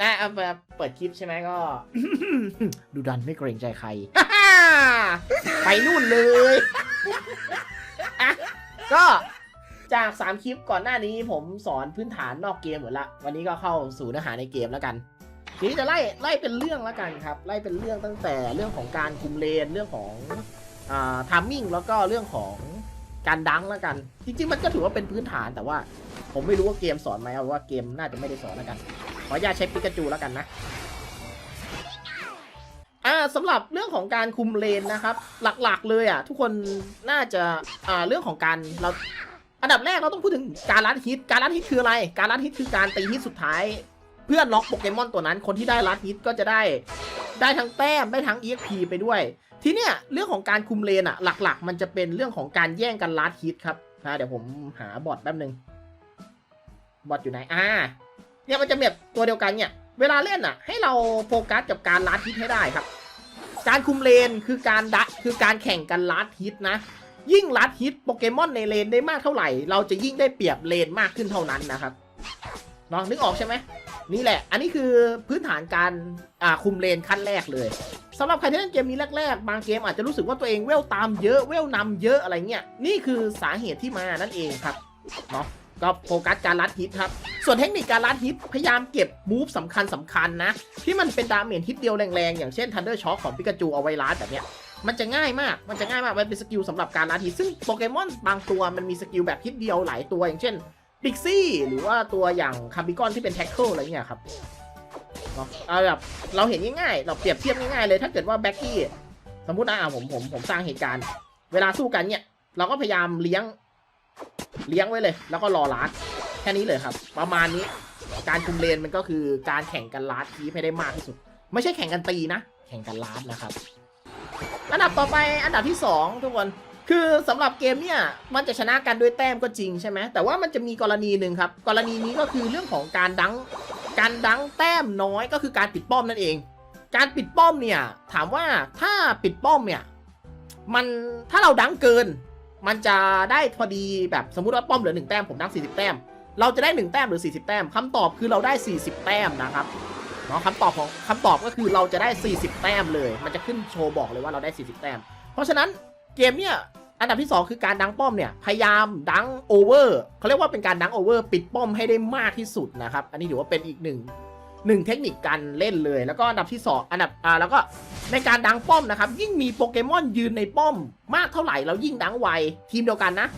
นะเอาแบบเปิดคลิปใช่ไหมก็ ดูดันไม่เกรงใจใคร ไปนู่นเลยอะก็จาก 3 คลิปก่อนหน้านี้ผมสอนพื้นฐานนอกเกมหมดละ วันนี้ก็เข้าสู่เนื้อหาในเกมแล้วกันทีนี้จะไล่ไล่เป็นเรื่องแล้วกันครับ ไล่เป็นเรื่องตั้งแต่เรื่องของการคุมเลนเรื่องของอ่าทามมิ่งแล้วก็เรื่องของการดังแล้วกัน จริง ๆ มันก็ถือว่าเป็นพื้นฐานแต่ว่า ผมไม่รู้ว่าเกมสอนไหมเอาว่าเกมน่าจะไม่ได้สอนแล้วกัน ขออนุญาตใช้ปิกาจูแล้วกันนะอ่าสำหรับเรื่องของการคุมเลนนะครับ หลักๆเลยอะทุกคนน่าจะอ่าเรื่องของการเราอันดับแรกเราต้องพูดถึงการลัดฮิต การลัดฮิตคืออะไร การลัดฮิตคือการตีฮิตสุดท้าย เพื่อล็อกโปเกมอนตัวนั้น คนที่ได้ลัดฮิตก็จะได้ ได้ทั้งแต้มได้ทั้ง EXP ไปด้วย ทีเนี้ยเรื่องของการคุมเลนอะหลักๆ มันจะเป็นเรื่องของการแย่งกันลัดฮิตครับนะเดี๋ยวผมหาบอทแป๊บนึงบอทอยู่ไหนอ่า เนี่ยมันจะแบบตัวเดียวกันเนี่ย เวลาเล่นอะ ให้เราโฟกัสกับการลัดฮิตให้ได้ครับ การคุมเลนคือการดะคือการแข่งกันลัดฮิตนะ ยิ่งลัดฮิตโปเกมอนในเลนได้มากเท่าไหร่ เราจะยิ่งได้เปรียบเลนมากขึ้นเท่านั้นนะครับเนาะนึกออกใช่ไหมนี่แหละ อันนี้คือพื้นฐานการอ่าคุมเลนขั้นแรกเลยสำหรับใครที่เล่นเกมนี้แรกๆ บางเกมอาจจะรู้สึกว่าตัวเองเวลตามเยอะเวลนำเยอะอะไรเงี้ย นี่คือสาเหตุที่มานั่นเองครับ เนาะ ก็โฟกัสการลัดฮิตครับ ส่วนเทคนิคการลัดฮิตพยายามเก็บมูฟสำคัญสำคัญนะ ที่มันเป็นดาเมจฮิตเดียวแรงๆ อย่างเช่น Thunder Shock ของปิกาจูเอาไว้ลัดแบบเนี้ยมันจะง่ายมาก มันจะง่ายมาก มันเป็นสกิลสำหรับการลัดฮิตซึ่งโปเกมอนบางตัวมันมีสกิลแบบฮิตเดียวหลายตัวอย่างเช่นปิกซี่หรือว่าตัวอย่างคาบิกอนที่เป็นแท็กเกิลอะไรเงี้ยครับเนาะเอาแบบเราเห็นง่ายๆ เราเปรียบเทียบง่ายๆเลยถ้าเกิดว่าแบ็กกี้สมมตินะผมผมผมสร้างเหตุการณ์ เวลาสู้กันเนี่ย เราก็พยายามเลี้ยง เลี้ยงไว้เลย แล้วก็รอลัดแค่นี้เลยครับ ประมาณนี้ การคุมเลนมันก็คือการแข่งกันลัดทีให้ได้มากที่สุด ไม่ใช่แข่งกันตีนะ แข่งกันลัดนะครับ อันดับต่อไปอันดับที่ 2 ทุกคนคือสำหรับเกมเนี่ยมันจะชนะกันด้วยแต้มก็จริงใช่ไหมแต่ว่ามันจะมีกรณีหนึ่งครับ กรณีนี้ก็คือเรื่องของการดังการดังแต้มน้อยก็คือการปิดป้อมนั่นเอง การปิดป้อมเนี่ยถามว่าถ้าปิดป้อมเนี่ยมันถ้าเราดังเกิน มันจะได้พอดีแบบสมมุติว่าป้อมเหลือหนึ่งแต้มผมดัง40 แต้ม เราจะได้หนึ่งแต้มหรือ 40 แต้มคำตอบคือเราได้ 40 แต้มนะครับเนาะคำตอบของคำตอบก็คือเราจะได้ 40 แต้มเลย มันจะขึ้นโชว์บอกเลยว่าเราได้ 40 แต้ม เพราะฉะนั้นเกมเนี่ยอันดับที่ 2 คือการดังป้อมเนี่ยพยายามดังโอเวอร์เขาเรียกว่าเป็นการดังโอเวอร์ปิดป้อมให้ได้มากที่สุดนะครับ อันนี้ถือว่าเป็นอีกหนึ่ง หนึ่งเทคนิคการเล่นเลย แล้วก็อันดับที่ 2 อันดับอ่าแล้วก็ในการดังป้อมนะครับ ยิ่งมีโปเกมอนยืนในป้อม มากเท่าไหร่เรายิ่งดังไวทีมเดียวกันนะ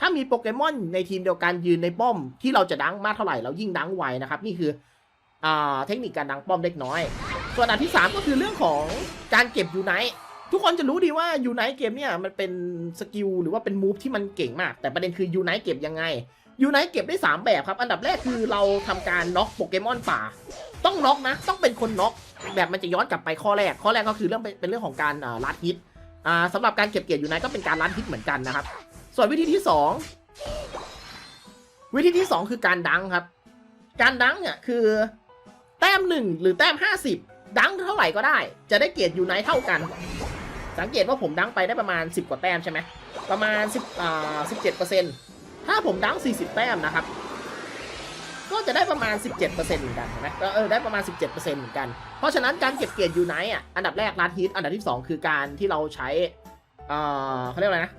ถ้ามีโปเกมอนในทีมเดียวกันยืนในป้อม ที่เราจะดังมากเท่าไหร่เรายิ่งดังไวนะครับนี่คืออ่าเทคนิคการดังป้อมเล็กน้อย ส่วนอันดับที่ 3 ก็คือเรื่องของการเก็บยูไนท์ทุกคนจะรู้ดีว่ายูไนท์เกมเนี่ยมันเป็นสกิลหรือว่าเป็นมูฟที่มันเก่งมาก แต่ประเด็นคือยูไนท์เก็บยังไง ยูไนท์เก็บได้3 แบบครับ อันดับแรกคือเราทำการน็อกโปเกมอนป่า ต้องน็อกนะ ต้องเป็นคนน็อกแบบมันจะย้อนกลับไปข้อแรก ข้อแรกก็คือเรื่องเป็นเรื่องของการอ่าลัดฮิตอ่าสำหรับการเก็บเกียรติยูไนท์ก็เป็นการลัดฮิตเหมือนกันนะครับ ส่วนวิธีที่ 2 วิธีที่ 2 คือการดังครับ การดังเนี่ยคือแต้มหนึ่งหรือแต้ม 50 ดังเท่าไหร่ก็ได้ จะได้เกียรติยูไนท์เท่ากัน สังเกตว่าผมดังไปได้ประมาณ 10 กว่าแต้มใช่ไหมประมาณ10อ่า17% ถ้าผมดัง 40 แต้มนะครับ ก็จะได้ประมาณ 17%เหมือนกันเห็นไหมก็เออได้ประมาณ 17%เหมือนกัน เพราะฉะนั้นการเก็บเกียรติยูไนท์อะอันดับแรกลัดฮิตอันดับที่ 2 คือการที่เราใช้อ่าเขาเรียกอะไรนะ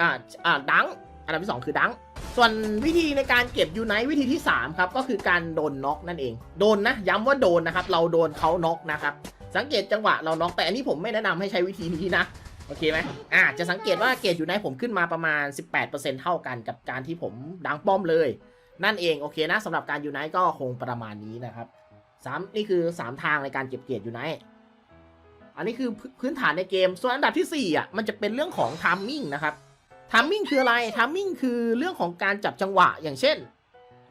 อ่าอ่าดังอันดับที่ 2 คือดังส่วนวิธีในการเก็บยูไนท์วิธีที่ 3 ครับ ก็คือการโดนน็อกนั่นเอง โดนนะ ย้ำว่าโดนนะครับ เราโดนเขาน็อกนะครับ สังเกตจังหวะเราน็อกแต่อันนี้ผมไม่แนะนำให้ใช้วิธีนี้นะ โอเคไหมอ่าจะสังเกตว่าเกรดยูไนผมขึ้นมาประมาณ 18%เท่ากันกับการที่ผมดังป้อมเลย นั่นเองโอเคนะสำหรับการอยู่ไนก็คงประมาณนี้นะครับสามนี่คือ 3 ทางในการเก็บเกรติยูไนอันนี้คือพื้พื้นฐานในเกม ส่วนอันดับทีสี่4อะมันจะเป็นเรื่องของทามมิ่งนะครับทามมิ่งคืออะไรทามมิ่งคือเรื่องของการจับจังหวะอย่างเช่น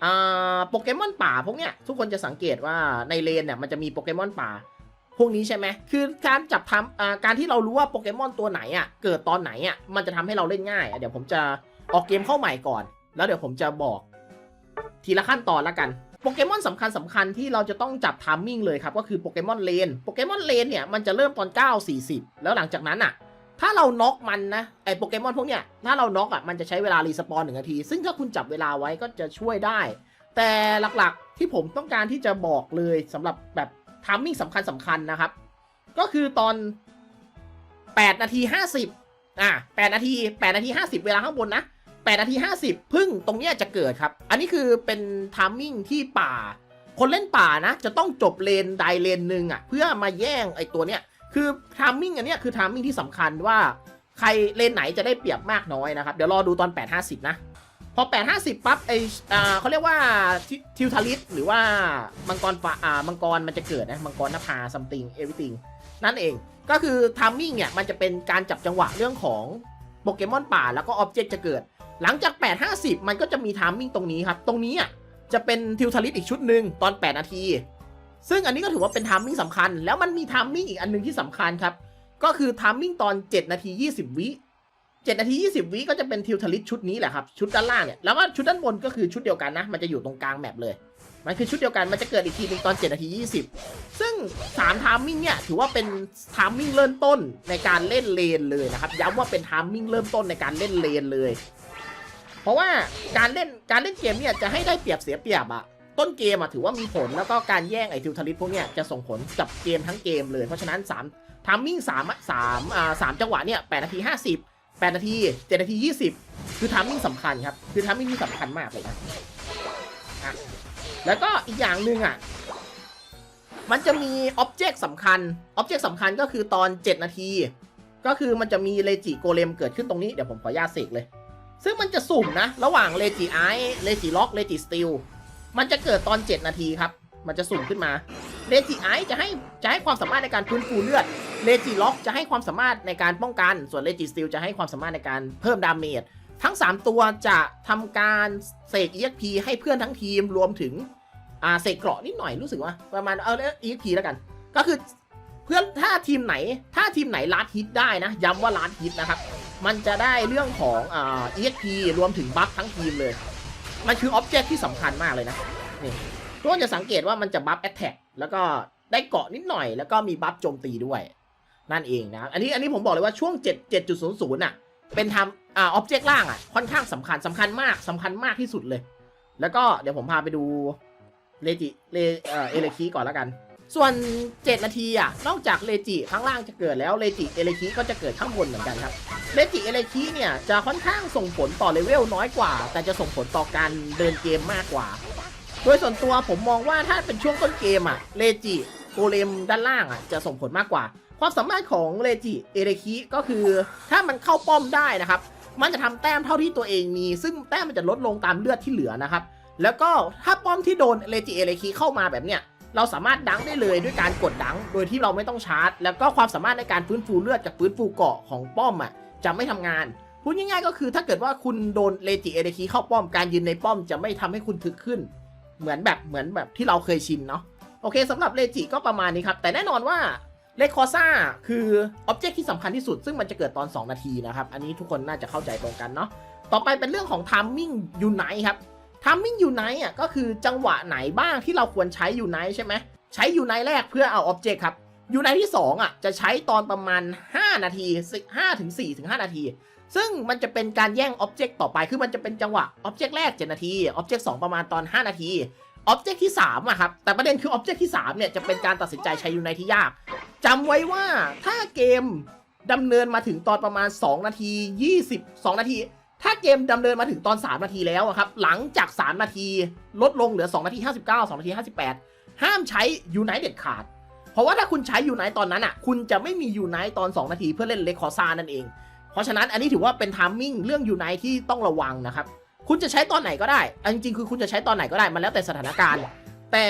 อ่าโปเกมอนป่าพวกเนี้ยทุกคนจะสังเกตว่าในเลนเนี่ยมันจะมีโปเกมอนป่า พวกนี้ใช่ไหมคือการจับทำการที่เรารู้ว่าโปเกมอนตัวไหนอะเกิดตอนไหนอะมันจะทำให้เราเล่นง่ายเดี๋ยวผมจะออกเกมเข้าใหม่ก่อน แล้วเดี๋ยวผมจะบอก ทีละขั้นตอนละกันโปเกมอนสำคัญสำคัญที่เราจะต้องจับทามมิ่งเลยครับ ก็คือโปเกมอนเลนโปเกมอนเลนเนี่ยมันจะเริ่มตอน 9 40 แล้วหลังจากนั้นอะ ถ้าเราน็อกมันนะไอโปเกมอนพวกเนี้ยถ้าเราน็อกอะมันจะใช้เวลารีสปอนหนึ่งนาที ซึ่งถ้าคุณจับเวลาไว้ก็จะช่วยได้ แต่หลักๆที่ผมต้องการที่จะบอกเลยสำหรับแบบ ทามมิ่งสำคัญสำคัญนะครับ ก็คือตอน 8 นาที 50 อะ8นาที 8 นาที 50 เวลาข้างบนนะ 8 นาที 50 พึ่งตรงเนี้ยจะเกิดครับ อันนี้คือเป็นทามมิ่งที่ป่า คนเล่นป่านะ จะต้องจบเลนใดเลนหนึ่งอะ เพื่อมาแย่งไอ้ตัวเนี้ย คือทามมิ่งอันเนี้ยคือทามมิ่งที่สำคัญว่าใครเลนไหนจะได้เปรียบมากน้อยนะครับ เดี๋ยวรอดูตอน 850 นะ พอ 850 ปั๊บไออ่าเขาเรียกว่าทิวทาริสหรือว่ามังกรฟ้าอ่ามังกรมันจะเกิดนะมังกรนภาซัมติงเอวิติงนั่นเองก็คือทามมิ่งเนี่ยมันจะเป็นการจับจังหวะเรื่องของโปเกมอนป่าแล้วก็ออบเจกต์จะเกิด หลังจาก 850 มันก็จะมีทามมิ่งตรงนี้ครับ ตรงนี้อะจะเป็นทิวทาริสอีกชุดหนึ่งตอน 8 นาที ซึ่งอันนี้ก็ถือว่าเป็นทามมิ่งสำคัญ แล้วมันมีทามมิ่งอีกอันหนึงที่สำคัญครับก็คือทามมิ่งตอน 7 นาที 20 วิ 7นาที 20 วิก็จะเป็นทิวทาริสชุดนี้แหละครับ ชุดด้านล่างเนี่ย แล้วก็ชุดด้านบนก็คือชุดเดียวกันนะ มันจะอยู่ตรงกลางแมปเลย มันคือชุดเดียวกัน มันจะเกิดอีกทีนึงตอน 7 นาที 20 ซึ่ง3ทามมิ่งเนี่ย ถือว่าเป็นทามมิ่งเริ่มต้นในการเล่นเลนเลยนะครับ ย้ำว่าเป็นทามมิ่งเริ่มต้นในการเล่นเลนเลย เพราะว่าการเล่นการเล่นเกมเนี่ยจะให้ได้เปรียบเสียเปรียบอะต้นเกมอะถือว่ามีผลแล้วก็การแย่งไอทิวทาริสพวกเนี้ยจะส่งผลกับเกมทั้งเกมเลย เพราะฉะนั้น3ทามมิ่ง3 3อ่า3จังหวะเนี่ย8นาที50 8 นาที 7 นาที 20 คือทามมิ่งสำคัญครับ คือทามมิ่งที่สำคัญมากเลยนะอะแล้วก็อีกอย่างหนึ่งอะ มันจะมีอ็อบเจกต์สำคัญ อ็อบเจกต์สำคัญก็คือตอน 7 นาที ก็คือมันจะมีเลจิโกเลมเกิดขึ้นตรงนี้ เดี๋ยวผมขออนุญาตเสกเลย ซึ่งมันจะสุ่มนะ ระหว่างเลจิไอเลจิล็อก เลจิสติล มันจะเกิดตอน 7 นาทีครับ มันจะสุ่มขึ้นมาเลจิไอจะให้จะให้ความสามารถในการฟื้นฟูเลือดเลจิล็อกจะให้ความสามารถในการป้องกัน ส่วนเลจิสติลจะให้ความสามารถในการเพิ่มดาเมจทั้ง 3 ตัวจะทำการเสก EXP ให้เพื่อนทั้งทีมรวมถึงอ่าเสกเกราะนิดหน่อยรู้สึกว่า ประมาณเออ EXP แล้วกัน ก็คือเพื่อนถ้าทีมไหนถ้าทีมไหนลัดฮิตได้นะ ย้ำว่าลัดฮิตนะครับ มันจะได้เรื่องของอ่า EXP รวมถึงบัฟทั้งทีมเลย มันคืออ็อบเจกต์ที่สำคัญมากเลยนะนี่ ทุกคนจะสังเกตว่ามันจะบัฟแอตแทกแล้วก็ได้เกาะนิดหน่อย แล้วก็มีบัฟโจมตีด้วย นั่นเองนะ อันนี้อันนี้ผมบอกเลยว่าช่วง 7 7.00น่ะ เป็นทำอ่าอ็อบเจกต์ล่างอะ ค่อนข้างสำคัญสำคัญมากสำคัญมากที่สุดเลย แล้วก็เดี๋ยวผมพาไปดูเลจิเลเอ่อเอเลคีก่อนแล้วกัน ส่วน 7 นาทีอะ นอกจากเลจิข้างล่างจะเกิดแล้วเลจิเอเลคีก็จะเกิดข้างบนเหมือนกันครับเลจิเอเลคีเนี่ยจะค่อนข้างส่งผลต่อเลเวลน้อยกว่า แต่จะส่งผลต่อการเดินเกมมากกว่า โดยส่วนตัวผมมองว่าถ้าเป็นช่วงต้นเกมอะเลจิโกเลมด้านล่างอะจะส่งผลมากกว่า ความสามารถของเลจิเอเลคิก็คือ ถ้ามันเข้าป้อมได้นะครับ มันจะทำแต้มเท่าที่ตัวเองมี ซึ่งแต้มมันจะลดลงตามเลือดที่เหลือนะครับ แล้วก็ถ้าป้อมที่โดนเลจิเอเลคิเข้ามาแบบเนี้ยเราสามารถดังได้เลยด้วยการกดดัง โดยที่เราไม่ต้องชาร์จ แล้วก็ความสามารถในการฟื้นฟูเลือดกับฟื้นฟูเกาะของป้อมอะจะไม่ทำงานพูดง่ายๆก็คือถ้าเกิดว่าคุณโดนเลจิเอเลคิเข้าป้อมการยืนในป้อมจะไม่ทำให้คุณถึกขึ้น เหมือนแบบเหมือนแบบที่เราเคยชินเนาะโอเคสำหรับเลจิก็ประมาณนี้ครับ แต่แน่นอนว่าเลคอซ่าคืออ็อบเจกต์ที่สำคัญที่สุด ซึ่งมันจะเกิดตอน 2 นาทีนะครับ อันนี้ทุกคนน่าจะเข้าใจตรงกันเนาะต่อไปเป็นเรื่องของ timing unite ครับ timing unite อะก็คือจังหวะไหนบ้างที่เราควรใช้ unite ใช่ไหมใช้ unite แรกเพื่อเอาอ็อบเจกต์ครับ unite ที่ 2 อะ จะใช้ตอนประมาณ 5 นาที5ถึง4ถึง5นาที ซึ่งมันจะเป็นการแย่ง object ต่อไป คือมันจะเป็นจังหวะ object แรก 7 นาที object 2ประมาณตอน 5 นาที object ที่3อะครับ แต่ประเด็นคือ object ที่ 3 เนี่ย จะเป็นการตัดสินใจใช้ unite ที่ยาก จำไว้ว่าถ้าเกมดำเนินมาถึงตอนประมาณ 2 นาที 20 2 นาที ถ้าเกมดำเนินมาถึงตอน 3 นาทีแล้วอะครับ หลังจาก 3 นาที ลดลงเหลือ 2 นาที 59 2 นาที 58 ห้ามใช้ unite เด็ดขาด เพราะว่าถ้าคุณใช้ unite ตอนนั้นอะ คุณจะไม่มี unite ตอน 2 นาทีเพื่อเล่นเลคคอซ่านั่นเอง เพราะฉะนั้นอันนี้ถือว่าเป็นทามมิ่งเรื่อง unite ที่ต้องระวังนะครับ คุณจะใช้ตอนไหนก็ได้อันจริงคือคุณจะใช้ตอนไหนก็ได้ มันแล้วแต่สถานการณ์ แต่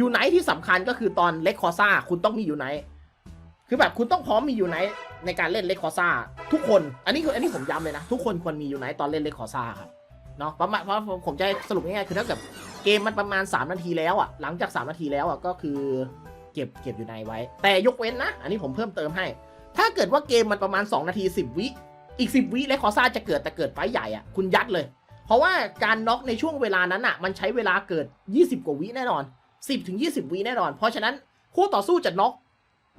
ยูไนที่สำคัญก็คือตอนเลคคอซ่าคุณต้องมียูไนคือแบบคุณต้องพร้อมมียูไนในการเล่นเลคคอซ่าทุกคน อันนี้คืออันนี้ผมย้ำเลยนะ ทุกคนควรมียูไนตอนเล่นเลคคอซ่าครับเนาะประมาณเพราะผมจะสรุปง่ายๆคือถ้าเกิดเกมมันประมาณ 3 นาทีแล้วอะหลังจาก 3 นาทีแล้วอะก็คือ เก็บเก็บอยูไนไว้ แต่ยกเว้นนะ อันนี้ผมเพิ่มเติมให้ ถ้าเกิดว่าเกมมันประมาณ 2 นาที 10 วิอีก 10 วิเลคคอซ่าจะเกิดแต่เกิดไฟใหญ่อะคุณยัดเลย เพราะว่าการน็อกในช่วงเวลานั้นอะมันใช้เวลาเกิด 20 กว่าวิแน่นอน 10ถึง20 วิแน่นอน เพราะฉะนั้นคู่ต่อสู้จะน็อก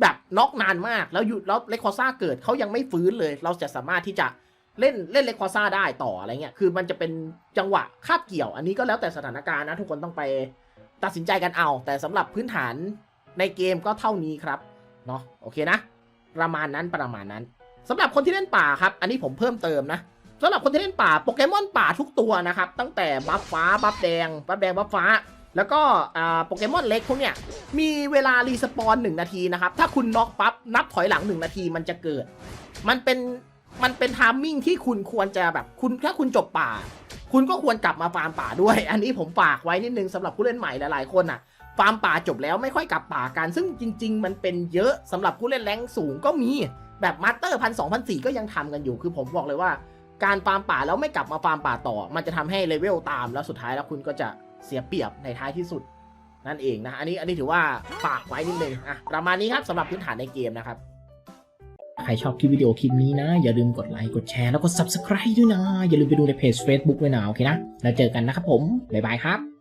แบบน็อกนานมากแล้วหยุดแล้วเลคคอซ่าเกิดเขายังไม่ฟื้นเลย เราจะสามารถที่จะเล่นเล่นเลคคอซ่าได้ต่ออะไรเงี้ยคือมันจะเป็นจังหวะคาบเกี่ยว อันนี้ก็แล้วแต่สถานการณ์นะ ทุกคนต้องไปตัดสินใจกันเอา แต่สำหรับพื้นฐาน ในเกมก็เท่านี้ครับเนาะโอเคนะ ประมาณนั้นประมาณนั้นสำหรับคนที่เล่นป่าครับ อันนี้ผมเพิ่มเติมนะสำหรับคนที่เล่นป่าโปเกมอนป่าทุกตัวนะครับ ตั้งแต่บัฟฟ้าบัฟแดงบัฟแดงบัฟฟ้า แล้วก็โปเกมอนเล็กพวกเนี้ยมีเวลารีสปอนหนึ่งนาทีนะครับ ถ้าคุณน็อกปั๊บนับถอยหลังหนึ่งนาทีมันจะเกิด มันเป็นมันเป็นทามมิ่งที่คุณควรจะแบบคุณถ้าคุณจบป่า คุณก็ควรกลับมาฟาร์มป่าด้วย อันนี้ผมฝากไว้นิดนึงสำหรับผู้เล่นใหม่หลายๆคนอะ ฟาร์มป่าจบแล้วไม่ค่อยกลับป่ากัน ซึ่งจริง ๆ มันเป็นเยอะสำหรับผู้เล่นแรงสูงก็มีแบบมาสเตอร์พันสองพันสี่ก็ยังทำกันอยู่คือผมบอกเลยว่า การฟาร์มป่าแล้วไม่กลับมาฟาร์มป่าต่อ มันจะทำให้เลเวลตามแล้วสุดท้ายแล้วคุณก็จะเสียเปรียบในท้ายที่สุดนั่นเองนะ อันนี้อันนี้ถือว่าฝากไว้นิดนึงอะประมาณนี้ครับสำหรับพื้นฐานในเกมนะครับ ใครชอบคลิปวิดีโอคลิปนี้นะ อย่าลืมกดไลค์กดแชร์แล้วก็ Subscribe ด้วยนะ อย่าลืมไปดูในเพจ Facebook ด้วยนะ โอเคนะ แล้วเจอกันนะครับผม บ๊ายบายครับ